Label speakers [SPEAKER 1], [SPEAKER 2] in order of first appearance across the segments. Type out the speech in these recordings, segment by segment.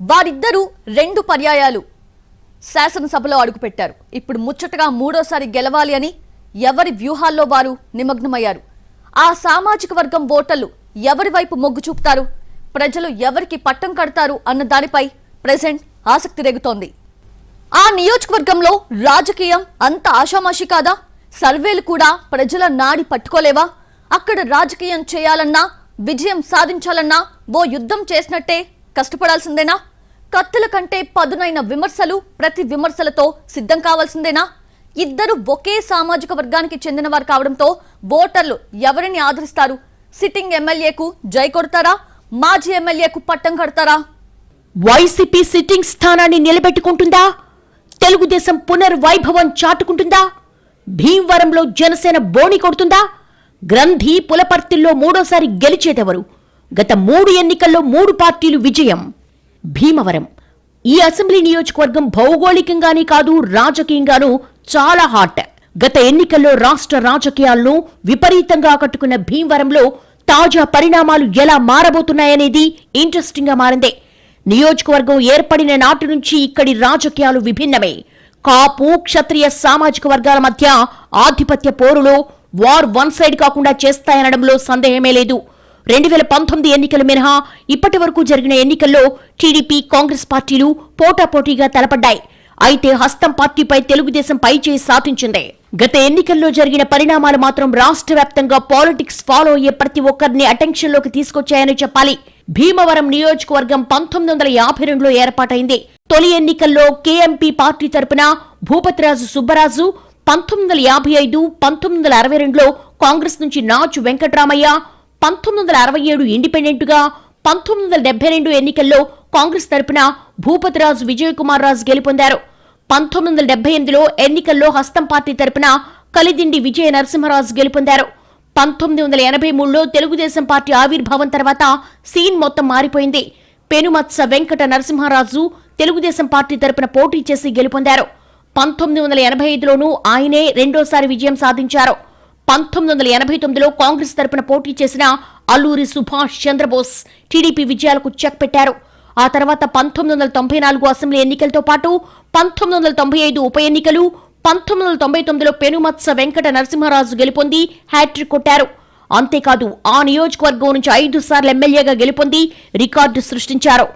[SPEAKER 1] వారిద్దరూ రెండు పర్యాయాలు. శాసనసభలో అడుగుపెట్టారు. ఇప్పుడు ముచ్చటగా మూడోసారి గెలవాలి అని ఎవరి వ్యూహాల్లో వారు నిమగ్నమయ్యారు? ఆ సామాజిక వర్గం ఓటర్లు ఎవరి వైపు మొగ్గు చూపుతారు? ప్రజలు ఎవరికి పట్టం కడతారు అన్న దానిపై ప్రెసెంట్ ఆసక్తి రేగుతోంది. ఆ నియోజకవర్గంలో రాజకీయం అంత ఆషామాషి కాదా? సర్వేలు కూడా ప్రజల నాడి పట్టుకోలేవా? అక్కడ రాజకీయం చేయాలన్నా విజయం సాధించాలన్నా ఓ యుద్ధం చేసినట్టే కష్టపడాల్సిందేనా? కత్తుల కంటే పదునైన విమర్శలు ప్రతి విమర్శలతో సిద్ధం కావాల్సిందేనా? ఇద్దరు ఒకే సామాజిక వర్గానికి చెందినవారు కావడంతో ఓటర్లు ఎవరిని ఆదరిస్తారు? సిట్టింగ్ ఎమ్మెల్యేకు జై కొడతారా? మాజీ ఎమ్మెల్యేకు పట్టం కడతారా?
[SPEAKER 2] వైసీపీ సిట్టింగ్ స్థానాన్ని నిలబెట్టుకుంటుందా? తెలుగుదేశం పునర్వైభవం చాటుకుంటుందా? భీమవరంలో జనసేన బోణి కొడుతుందా? గ్రంథి పులపర్తిల్లో మూడోసారి గెలిచేదెవరు? గత మూడు ఎన్నికల్లో మూడు పార్టీలు విజయం. భీమవరం. ఈ అసెంబ్లీ నియోజకవర్గం భౌగోళికంగానే కాదు రాజకీయంగానూ చాలా హాట్. గత ఎన్నికల్లో రాష్ట్ర రాజకీయాలను విపరీతంగా ఆకట్టుకున్న భీమవరంలో తాజా పరిణామాలు ఎలా మారబోతున్నాయనేది ఇంట్రెస్టింగ్గా మారిందే. నియోజకవర్గం ఏర్పడిన నాటి నుంచి ఇక్కడి రాజకీయాలు విభిన్నమే. కాపు క్షత్రియ సామాజిక వర్గాల మధ్య ఆధిపత్య పోరులో వార్ వన్ సైడ్ కాకుండా చేస్తాయనడంలో సందేహమే లేదు. రెండు వేల పంతొమ్మిది ఎన్నికలు మినహా ఇప్పటి వరకు జరిగిన ఎన్నికల్లో టీడీపీ కాంగ్రెస్ పార్టీలు పోటాపోటీగా తలపడ్డాయి. అయితే హస్తం పార్టీపై తెలుగుదేశం పైచేయి సాధించింది. గత ఎన్నికల్లో జరిగిన పరిణామాలు మాత్రం రాష్ట్ర వ్యాప్తంగా పాలిటిక్స్ ఫాలో అయ్యే ప్రతి ఒక్కరిని అటెన్షన్లోకి తీసుకొచ్చాయని చెప్పాలి. భీమవరం నియోజకవర్గం పంతొమ్మిది వందల యాభై రెండులో ఏర్పాటైంది. తొలి ఎన్నికల్లో కేఎంపీ పార్టీ తరపున భూపతిరాజు సుబ్బరాజు పంతొమ్మిది వందల యాభై ఐదు పంతొమ్మిది వందల అరవై రెండులో కాంగ్రెస్ నుంచి నాచు వెంకట్రామయ్య పంతొమ్మిది వందల అరవై ఏడు ఇండిపెండెంట్గా పంతొమ్మిది వందల డెబ్బై రెండు ఎన్నికల్లో కాంగ్రెస్ తరపున భూపతిరాజు విజయకుమార్ రాజు గెలుపొందారు. పంతొమ్మిది వందల డెబ్బై ఎనిమిదిలో ఎన్నికల్లో హస్తం పార్టీ తరపున కలిదిండి విజయ నరసింహరాజు గెలుపొందారు. పంతొమ్మిది వందల ఎనభై మూడులో తెలుగుదేశం పార్టీ ఆవిర్భావం తర్వాత సీన్ మొత్తం మారిపోయింది. పెనుమత్స వెంకట నరసింహరాజు తెలుగుదేశం పార్టీ తరపున పోటీ చేసి గెలుపొందారు. పంతొమ్మిది వందల ఎనభై ఐదులోనూ ఆయనే రెండోసారి విజయం సాధించారు. పంతొమ్మిది వందల ఎనభై తొమ్మిదిలో కాంగ్రెస్ తరపున పోటీ చేసిన అల్లూరి సుభాష్ చంద్రబోస్ టీడీపీ విజయాలకు చెక్ పెట్టారు. ఆ తర్వాత పంతొమ్మిది వందల తొంభై నాలుగు అసెంబ్లీ ఎన్నికలతో పాటు పంతొమ్మిది వందల తొంభై ఐదు ఉప ఎన్నికలు పంతొమ్మిది వందల తొంభై తొమ్మిదిలో పెనుమత్స వెంకట నరసింహరాజు గెలుపొంది హ్యాట్రిక్ కొట్టారు. అంతేకాదు ఆ నియోజకవర్గం నుంచి ఐదు సార్లు ఎమ్మెల్యేగా గెలుపొంది రికార్డు సృష్టించారు.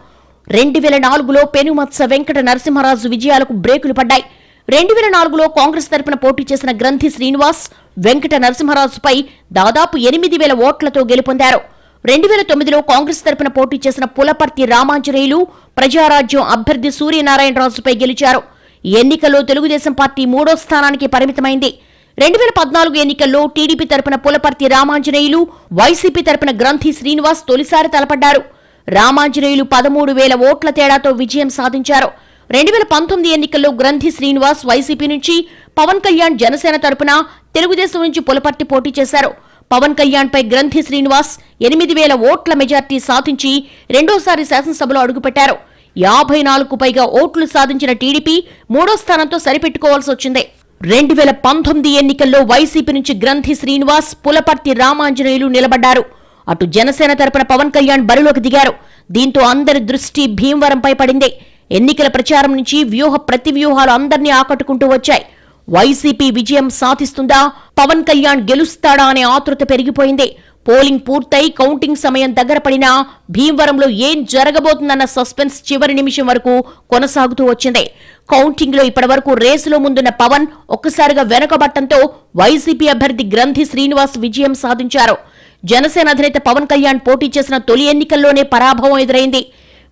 [SPEAKER 2] రెండు వేల నాలుగులో పెనుమత్స వెంకట నరసింహరాజు విజయాలకు బ్రేకులు పడ్డాయి. రెండు వేల నాలుగులో కాంగ్రెస్ తరపున పోటీ చేసిన గ్రంథి శ్రీనివాస్ వెంకట నరసింహరాజుపై దాదాపు ఎనిమిది వేల ఓట్లతో గెలుపొందారు. రెండు వేల తొమ్మిదిలో కాంగ్రెస్ తరపున పోటీ చేసిన పులపర్తి రామాంజనేయులు ప్రజారాజ్యం అభ్యర్థి సూర్యనారాయణరాజుపై గెలిచారు. ఎన్నికల్లో తెలుగుదేశం పార్టీ మూడో స్థానానికి పరిమితమైంది. రెండు వేల పద్నాలుగు ఎన్నికల్లో టీడీపీ తరపున పులపర్తి రామాంజనేయులు వైసీపీ తరపున గ్రంథి శ్రీనివాస్ తొలిసారి తలపడ్డారు. రామాంజనేయులు పదమూడు వేల ఓట్ల తేడాతో విజయం సాధించారు. రెండు వేల పంతొమ్మిది ఎన్నికల్లో గ్రంథి శ్రీనివాస్ వైసీపీ నుంచి పవన్ కళ్యాణ్ జనసేన తరపున తెలుగుదేశం నుంచి పులపర్తి పోటీ చేశారు. పవన్ కళ్యాణ్ పై గ్రంథి శ్రీనివాస్ ఎనిమిది వేల ఓట్ల మెజార్టీ సాధించి రెండోసారి శాసనసభలో అడుగుపెట్టారు. యాభై నాలుగు పైగా ఓట్లు సాధించిన టీడీపీ మూడో స్థానంతో సరిపెట్టుకోవాల్సి వచ్చింది. రెండు వేల పంతొమ్మిది ఎన్నికల్లో వైసీపీ నుంచి గ్రంథి శ్రీనివాస్ పులపర్తి రామాంజనేయులు నిలబడ్డారు. అటు జనసేన తరపున పవన్ కళ్యాణ్ బరిలోకి దిగారు. దీంతో అందరి దృష్టి భీమవరంపై పడింది. ఎన్నికల ప్రచారం నుంచి వ్యూహ ప్రతి వ్యూహాలు అందరినీ ఆకట్టుకుంటూ వచ్చాయి. వైసీపీ విజయం సాధిస్తుందా? పవన్ కళ్యాణ్ గెలుస్తాడా అనే ఆతృత పెరిగిపోయింది. పోలింగ్ పూర్తయి కౌంటింగ్ సమయం దగ్గర పడినా భీమవరంలో ఏం జరగబోతుందన్న సస్పెన్స్ చివరి నిమిషం వరకు కొనసాగుతూ వచ్చింది. కౌంటింగ్లో ఇప్పటి వరకు రేసులో ముందున్న పవన్ ఒక్కసారిగా వెనకబట్టంతో వైసీపీ అభ్యర్థి గ్రంథి శ్రీనివాస్ విజయం సాధించారు. జనసేన అధినేత పవన్ కళ్యాణ్ పోటీ చేసిన తొలి ఎన్నికల్లోనే పరాభవం ఎదురైంది.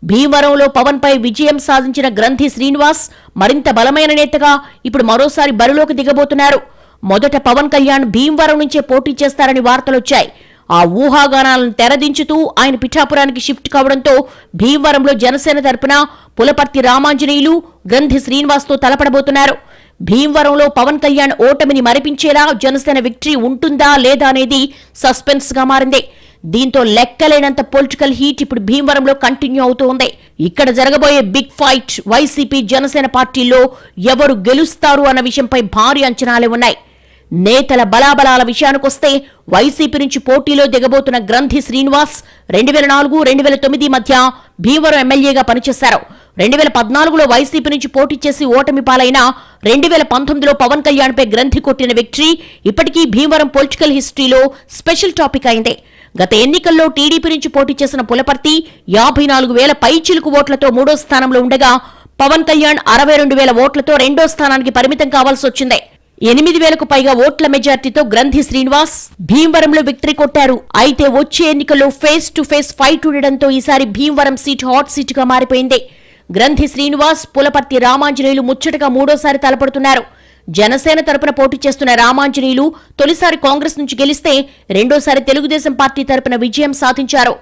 [SPEAKER 2] భీమవరంలో పవన్ పై విజయం సాధించిన గ్రంథి శ్రీనివాస్ మరింత బలమైన నేతగా ఇప్పుడు మరోసారి బరిలోకి దిగబోతున్నారు. మొదట పవన్ కళ్యాణ్ భీమవరం నుంచే పోటీ చేస్తారని వార్తలొచ్చాయి. ఆ ఊహాగానాలను తెరదించుతూ ఆయన పిఠాపురానికి షిఫ్ట్ కావడంతో భీమవరంలో జనసేన తరపున పులపర్తి రామాంజనేయులు గ్రంథి శ్రీనివాస్తో తలపడబోతున్నారు. భీమవరంలో పవన్ కళ్యాణ్ ఓటమిని మరిపించేలా జనసేన విక్టరీ ఉంటుందా లేదా అనేది సస్పెన్స్గా మారింది. దీంతో లెక్కలేనంత పొలిటికల్ హీట్ ఇప్పుడు భీమవరంలో కంటిన్యూ అవుతూ ఉంది. ఇక్కడ జరగబోయే బిగ్ ఫైట్ వైసీపీ జనసేన పార్టీల్లో ఎవరు గెలుస్తారు అన్న విషయంపై భారీ అంచనాలే ఉన్నాయి. నేతల బలాబలాల విషయానికొస్తే వైసీపీ నుంచి పోటీలో దిగబోతున్న గ్రంథి శ్రీనివాస్ రెండు వేల నాలుగు రెండు వేల తొమ్మిది మధ్య భీమవరం ఎమ్మెల్యేగా పనిచేశారు. రెండు వేల పద్నాలుగులో వైసీపీ నుంచి పోటీ చేసి ఓటమి పాలైన రెండు వేల పంతొమ్మిదిలో పవన్ కళ్యాణ్ పై గ్రంథి కొట్టిన విక్టరీ ఇప్పటికీ భీమవరం పొలిటికల్ హిస్టరీలో స్పెషల్ టాపిక్ అయింది. గత ఎన్నికల్లో టీడీపీ నుంచి పోటీ చేసిన పులపర్తి యాభై నాలుగు వేల పైచిలుకు ఓట్లతో మూడో స్థానంలో ఉండగా పవన్ కళ్యాణ్ అరవై రెండు వేల ఓట్లతో రెండో స్థానానికి పరిమితం కావాల్సి వచ్చింది. ఎనిమిది వేలకు పైగా ఓట్ల మెజార్టీతో గ్రంథి శ్రీనివాస్ భీమవరంలో విక్టరీ కొట్టారు. అయితే వచ్చే ఎన్నికల్లో ఫేస్ టు ఫేస్ ఫైట్ ఉండడంతో ఈసారి భీమవరం సీట్ హాట్ సీట్గా మారిపోయింది. గ్రంథి శ్రీనివాస్ పులపర్తి రామాంజనేయులు ముచ్చటగా మూడోసారి తలపడుతున్నారు. జనసేన తరపున పోటీ చేస్తున్న రామాంజనేయులు తొలిసారి కాంగ్రెస్ నుంచి గెలిస్తే రెండోసారి తెలుగుదేశం పార్టీ తరపున విజయం సాధించారు.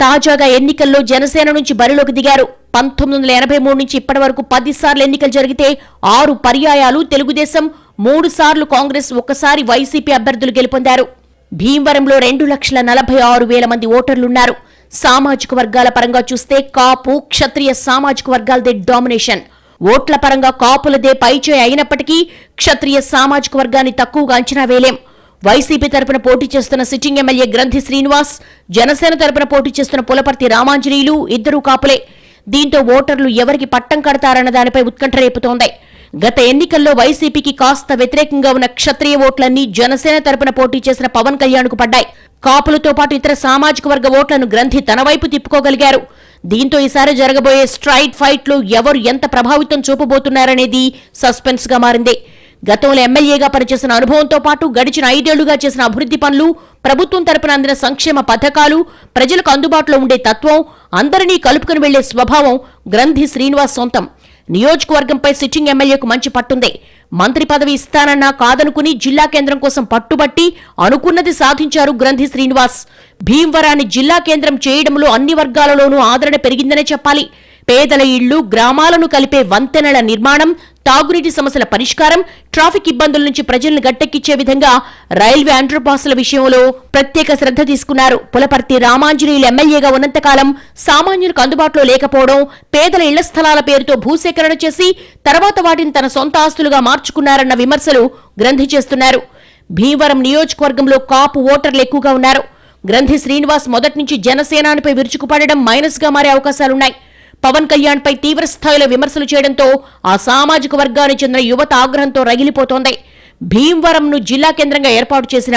[SPEAKER 2] తాజాగా ఎన్నికల్లో జనసేన నుంచి బరిలోకి దిగారు. పంతొమ్మిది వందల ఎనభై మూడు నుంచి ఇప్పటి వరకు పదిసార్లు ఎన్నికలు జరిగితే ఆరు పర్యాయాలు తెలుగుదేశం మూడు సార్లు కాంగ్రెస్ ఒక్కసారి వైసీపీ అభ్యర్థులు గెలుపొందారు. భీమవరంలో రెండు లక్షల నలభై ఆరు వేల మంది ఓటర్లున్నారు. సామాజిక వర్గాల పరంగా చూస్తే కాపు క్షత్రియ సామాజిక వర్గాలదే డామినేషన్. ఓట్ల పరంగా కాపులదే పైచే అయినప్పటికీ క్షత్రియ సామాజిక వర్గాన్ని తక్కువగా అంచనా వేలేం వైసీపీ తరపున పోటీ చేస్తున్న సిట్టింగ్ ఎమ్మెల్యే గ్రంథి శ్రీనివాస్ జనసేన తరపున పోటీ చేస్తున్న పులపర్తి రామాంజనేయులు ఇద్దరూ కాపులే. దీంతో ఓటర్లు ఎవరికి పట్టం కడతారన్న దానిపై ఉత్కంఠ రేపుతోంది. గత ఎన్నికల్లో వైసీపీకి కాస్త వ్యతిరేకంగా ఉన్న క్షత్రియ ఓట్లన్నీ జనసేన తరపున పోటీ చేసిన పవన్ కళ్యాణ్కు పడ్డాయి. కాపులతో పాటు ఇతర సామాజిక వర్గ ఓట్లను గ్రంథి తన వైపు తిప్పుకోగలిగారు. దీంతో ఈసారి జరగబోయే స్ట్రైట్ ఫైట్లో ఎవరు ఎంత ప్రభావితం చూపబోతున్నారనేది సస్పెన్స్గా మారింది. గతంలో ఎమ్మెల్యేగా పనిచేసిన అనుభవంతో పాటు గడిచిన ఐదేళ్ళుగా చేసిన అభివృద్ధి పనులు ప్రభుత్వం తరపున అందిన సంక్షేమ పథకాలు ప్రజలకు అందుబాటులో ఉండే తత్వం అందరినీ కలుపుకుని వెళ్ళే స్వభావం గ్రంథి శ్రీనివాస్ సొంతం. నియోజకవర్గంపై సిట్టింగ్ ఎమ్మెల్యేకు మంచి పట్టుంది. మంత్రి పదవి ఇస్తానన్నా కాదనుకుని జిల్లా కేంద్రం కోసం పట్టుబట్టి అనుకున్నది సాధించారు గ్రంథి శ్రీనివాస్. భీమవరాన్ని జిల్లా కేంద్రం చేయడంలో అన్ని వర్గాలలోనూ ఆదరణ పెరిగిందనే చెప్పాలి. పేదల ఇళ్ళు గ్రామాలను కలిపే వంతెనల నిర్మాణం తాగునీటి సమస్యల పరిష్కారం ట్రాఫిక్ ఇబ్బందుల నుంచి ప్రజలను గట్టెక్కించే విధంగా రైల్వే అండర్పాస్ల విషయంలో ప్రత్యేక శ్రద్ధ తీసుకున్నారు. పులపర్తి రామాంజనేయులు ఎమ్మెల్యేగా ఉన్నంతకాలం సామాన్యులకు అందుబాటులో లేకపోవడం పేదల ఇళ్ళ స్థలాల పేరుతో భూసేకరణ చేసి తర్వాత వాటిని తన సొంత ఆస్తులుగా మార్చుకున్నారన్న విమర్శలు గ్రంథి చేస్తున్నారు. భీమవరం నియోజకవర్గంలో కాపు ఓటర్లు ఎక్కువగా ఉన్నారు. గ్రంథి శ్రీనివాస్ మొదటి నుంచి జనసేనానిపై విరుచుకుపడడం మైనస్గా మారే అవకాశాలున్నాయి. పవన్ కళ్యాణ్ పై తీవ్ర స్థాయిలో విమర్శలు చేయడంతో ఆ సామాజిక వర్గానికి చెందిన యువత ఆగ్రహంతో రగిలిపోతోంది. భీమవరంను జిల్లా కేంద్రంగా ఏర్పాటు చేసిన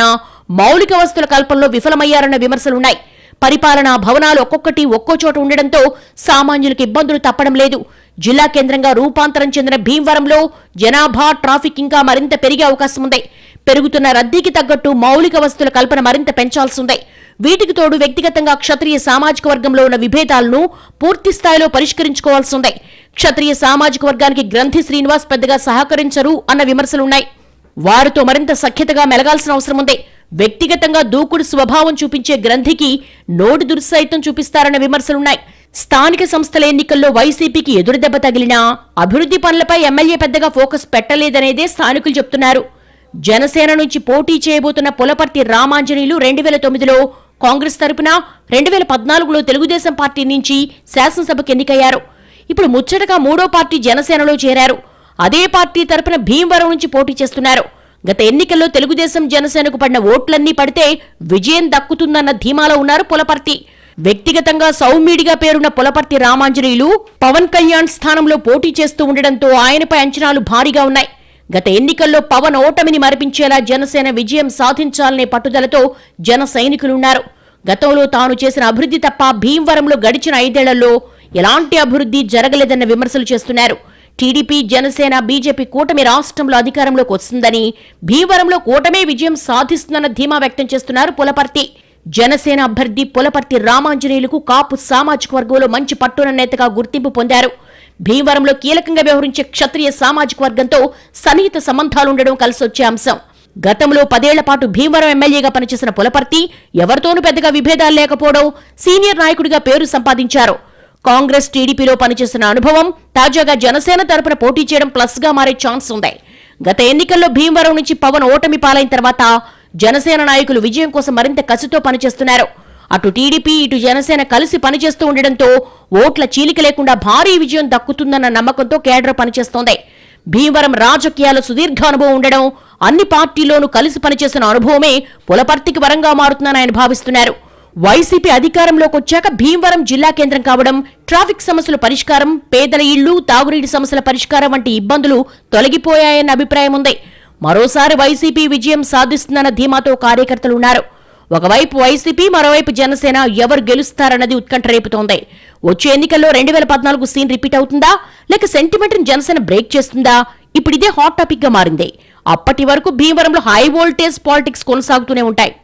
[SPEAKER 2] మౌలిక వసతుల కల్పనలో విఫలమయ్యారన్న విమర్శలున్నాయి. పరిపాలనా భవనాలు ఒక్కొక్కటి ఒక్కో చోట ఉండడంతో సామాన్యులకు ఇబ్బందులు తప్పడం లేదు. జిల్లా కేంద్రంగా రూపాంతరం చెందిన భీమవరంలో జనాభా ట్రాఫిక్ ఇంకా మరింత పెరిగే అవకాశం ఉంది. పెరుగుతున్న రద్దీకి తగ్గట్టు మౌలిక వసతుల కల్పన మరింత పెంచాల్సి ఉంది. వీటికి తోడు వ్యక్తిగతంగా క్షత్రియ సామాజిక వర్గంలో ఉన్న విభేదాలను పూర్తి స్థాయిలో పరిష్కరించుకోవాల్సి ఉంది. క్షత్రియ సామాజిక వర్గానికి గ్రంథి శ్రీనివాస్ పెద్దగా సహకరించరు అన్న విమర్శలున్నాయి. వారితో మరింత సఖ్యతగా మెలగాల్సిన అవసరం ఉంది. వ్యక్తిగతంగా దూకుడు స్వభావం చూపించే గ్రంథికి నోటి దుర్సైతం చూపిస్తారన్న విమర్శలున్నాయి. స్థానిక సంస్థల ఎన్నికల్లో వైసీపీకి ఎదురుదెబ్బ తగిలినా అభివృద్ధి పనులపై ఎమ్మెల్యే పెద్దగా ఫోకస్ పెట్టలేదనేదే స్థానికులు చెప్తున్నారు. జనసేన నుంచి పోటీ చేయబోతున్న పులపర్తి రామాంజనేయులు రెండు వేల తొమ్మిదిలో కాంగ్రెస్ తరపున రెండు వేల పద్నాలుగులో తెలుగుదేశం పార్టీ నుంచి శాసనసభకు ఎన్నికయ్యారు. ఇప్పుడు ముచ్చటగా మూడో పార్టీ జనసేనలో చేరారు. అదే పార్టీ తరపున భీమవరం నుంచి పోటీ చేస్తున్నారు. గత ఎన్నికల్లో తెలుగుదేశం జనసేనకు పడిన ఓట్లన్నీ పడితే విజయం దక్కుతుందన్న ధీమాలో ఉన్నారు పులపర్తి. వ్యక్తిగతంగా సౌమ్యుడిగా పేరున్న పులపర్తి రామాంజనేయులు పవన్ కళ్యాణ్ స్థానంలో పోటీ చేస్తూ ఉండడంతో ఆయనపై అంచనాలు భారీగా ఉన్నాయి. గత ఎన్నికల్లో పవన్ ఓటమిని మరిపించేలా జనసేన విజయం సాధించాలనే పట్టుదలతో జన సైనికులున్నారు. గతంలో తాను చేసిన అభివృద్ధి తప్ప భీమవరంలో గడిచిన ఐదేళ్ళలో ఎలాంటి అభివృద్ధి జరగలేదన్న విమర్శలు చేస్తున్నారు. టీడీపీ జనసేన బీజేపీ కూటమి రాష్ట్రంలో అధికారంలోకి వస్తుందని భీమవరంలో కూటమే విజయం సాధిస్తుందన్న ధీమా వ్యక్తం చేస్తున్నారు పులపర్తి. జనసేన అభ్యర్థి పులపర్తి రామాంజనేయులకు కాపు సామాజిక వర్గంలో మంచి పట్టున నేతగా గుర్తింపు పొందారు. భీమవరంలో కీలకంగా వ్యవహరించే క్షత్రియ సామాజిక వర్గంతో సన్నిహిత సంబంధాలుండడం కలిసొచ్చే అంశం. గతంలో పదేళ్ళ పాటు భీమవరం ఎమ్మెల్యేగా పనిచేసిన పులపర్తి ఎవరితోనూ పెద్దగా విభేదాలు లేకపోవడం సీనియర్ నాయకుడిగా పేరు సంపాదించారు. కాంగ్రెస్ టీడీపీలో పనిచేసిన అనుభవం తాజాగా జనసేన తరపున పోటీ చేయడం ప్లస్గా మారే ఛాన్స్ ఉంది. గత ఎన్నికల్లో భీమవరం నుంచి పవన్ ఓటమి పాలైన తర్వాత జనసేన నాయకులు విజయం కోసం మరింత కసితో పనిచేస్తున్నారు. అటు టీడీపీ ఇటు జనసేన కలిసి పనిచేస్తూ ఉండడంతో ఓట్ల చీలిక లేకుండా భారీ విజయం దక్కుతుందన్న నమ్మకంతో కేడర్ పనిచేస్తోంది. భీమవరం రాజకీయాల సుదీర్ఘ అనుభవం ఉండడం అన్ని పార్టీల్లోనూ కలిసి పనిచేసిన అనుభవమే పులపర్తికి వరంగా మారుతుందని ఆయన భావిస్తున్నారు. వైసీపీ అధికారంలోకి వచ్చాక భీమవరం జిల్లా కేంద్రం కావడం ట్రాఫిక్ సమస్యల పరిష్కారం పేదల ఇళ్ళు తాగునీటి సమస్యల పరిష్కారం వంటి ఇబ్బందులు తొలగిపోయాయన్న అభిప్రాయం ఉంది. మరోసారి వైసీపీ విజయం సాధిస్తుందన్న ధీమాతో కార్యకర్తలు ఉన్నారు. ఒకవైపు వైసీపీ మరోవైపు జనసేన ఎవరు గెలుస్తారన్నది ఉత్కంఠ రేపుతోంది. వచ్చే ఎన్నికల్లో రెండు వేల పద్నాలుగు సీన్ రిపీట్ అవుతుందా? లేక సెంటిమెంట్ జనసేన బ్రేక్ చేస్తుందా? ఇప్పుడు ఇదే హాట్ టాపిక్గా మారింది. అప్పటి వరకు భీమవరంలో హై వోల్టేజ్ పాలిటిక్స్ కొనసాగుతూనే ఉంటాయి.